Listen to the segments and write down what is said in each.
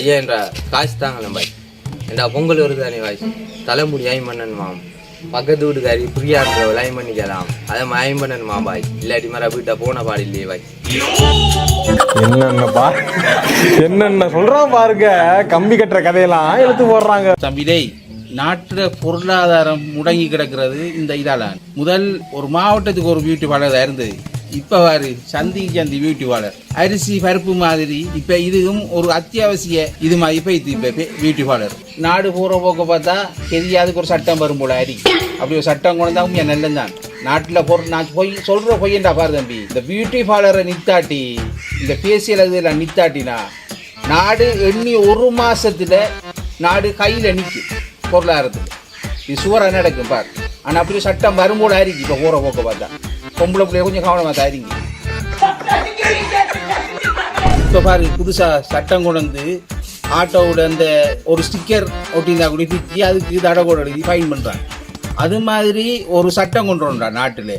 ஐயா என்ற காசு தாங்களேன் பாய். ஏண்டா பொங்கல் வருது தானே பாய். தலைமுடி ஐம் பண்ணணுமா பக்கத்து வீட்டுக்காரி பிரியான்ற லைன் பண்ணிக்கலாம் அதை மயம் பண்ணணுமா பாய். இல்லாட்டி மாதிரி வீட்டை போன பாடு இல்லையே பாய். என்னென்ன பா என்னென்ன சொல்றான் பாருங்க. கம்பி கட்டுற கதையெல்லாம் எடுத்து போடுறாங்க. தம்பி டேய் நாட்டுல பொருளாதாரம் முடங்கி கிடக்கிறது இந்த இதால. முதல் ஒரு மாவட்டத்துக்கு ஒரு பியூட்டி பார்லர் இருந்தது. இப்போ பாரு சந்தி சந்தி பியூட்டி பார்லர் அரிசி பருப்பு மாதிரி இப்போ இதுவும் ஒரு அத்தியாவசிய இது மாதிரி இப்போ இது இப்போ பியூட்டி பார்லர் நாடு போகிற போக்க பார்த்தா தெரியாதுக்கு ஒரு சட்டம் வரும் போல அரி. அப்படி ஒரு சட்டம் கொண்டு தான் என் நல்லந்தான் நாட்டில் பொருள் நான் போய் சொல்கிற பொய்யண்டா பாரு தம்பி. இந்த பியூட்டி பார்லரை நித்தாட்டி இந்த பேசியல் அதில் நித்தாட்டினா நாடு எண்ணி ஒரு மாதத்தில் நாடு கையில் நிற்கும் பொருளாதாரத்துக்கு இது சுவராக நடக்கும் பார். ஆனால் அப்படி சட்டம் வரும்போது ஆயிருக்கு இப்போ ஊற போக்க பார்த்தா. பொம்பளை பிள்ளைய கொஞ்சம் கவனமாக தாரிங்க. இப்போ பாரு புதுசாக சட்டம் கொண்டு வந்து ஆட்டோவோட அந்த ஒரு ஸ்டிக்கர் ஒட்டியிருந்தா கூட பிச்சு அதுக்கு தடை கூட எழுதி ஃபைன் பண்ணுறாங்க அது மாதிரி ஒரு சட்டம் கொண்டு வந்தா நாட்டில்.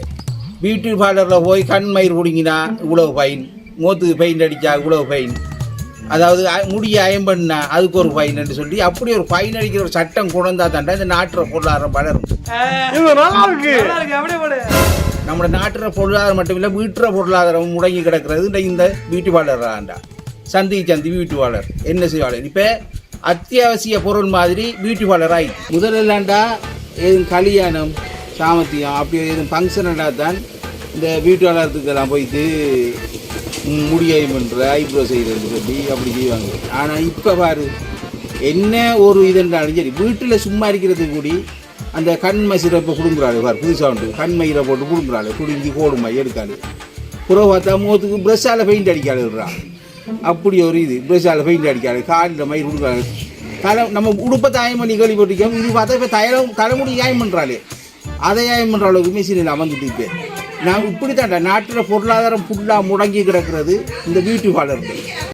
பியூட்டி பார்லரில் போய் கண் மயிர் பிடிங்கினா இவ்வளவு ஃபைன் மூத்துக்கு பெயிண்ட் அடித்தா இவ்வளவு ஃபைன் அதாவது முடிய அயம் பண்ணா அதுக்கு ஒரு ஃபைன் சொல்லி அப்படி ஒரு ஃபைன் அடிக்கிற ஒரு சட்டம் கொண்டு தாண்டா இந்த நாட்டில் பொருளாதாரம் வளரும். இது நல்லா இருக்கு. நம்ம நாட்டுற பொருளாதாரம் மட்டும் இல்லை வீட்டுற பொருளாதாரம் முடங்கி கிடக்கிறது இந்த இந்த பியூட்டி பார்லர் ஆண்டா சந்தி சந்தி பியூட்டி பார்லர் என்ன செய்வாளர்? இப்போ அத்தியாவசிய பொருள் மாதிரி பியூட்டி பார்லர் ஆயிடுச்சு முதல்லண்டா எதுவும் கல்யாணம் சாமத்தியம் அப்படி எதுவும் ஃபங்க்ஷன் தான் இந்த பியூட்டி பார்லருக்கு போயிட்டு முடியை பண்ணுற ஐப்ரோ செய்கிறது சொல்லி அப்படி செய்வாங்க. ஆனால் இப்போ பாரு என்ன ஒரு இதுன்றாலும் சரி வீட்டில் சும்மா இருக்கிறது கூடி அந்த கண்மை சிறப்பை கொடுங்குறாள் பார் புதுசாக உண்டு மயிரை போட்டு கொடுங்குறாள் குடிஞ்சி கோடுமை எடுக்காது புறவு பார்த்தா முகத்துக்கு ப்ரெஷ்ஷால் பெயிண்ட் அடிக்காளுறான் அப்படி ஒரு இது ப்ரெஷ்ஷால் பெயிண்ட் அடிக்காது காலில் மயிர் கொடுக்குறாள் தலை நம்ம உடுப்பை தாயம் பண்ணி கேள்வி இது பார்த்தா இப்போ தயலம் தலைமுடி நியாயம் பண்ணுறாளே அதை நியாயம் பண்ணுற அளவுக்கு மிஷினில் அமர்ந்துட்டு இப்போ நான் இப்படி நாட்டில் பொருளாதாரம் ஃபுல்லாக முடங்கி கிடக்கிறது இந்த பியூட்டி பார்லர்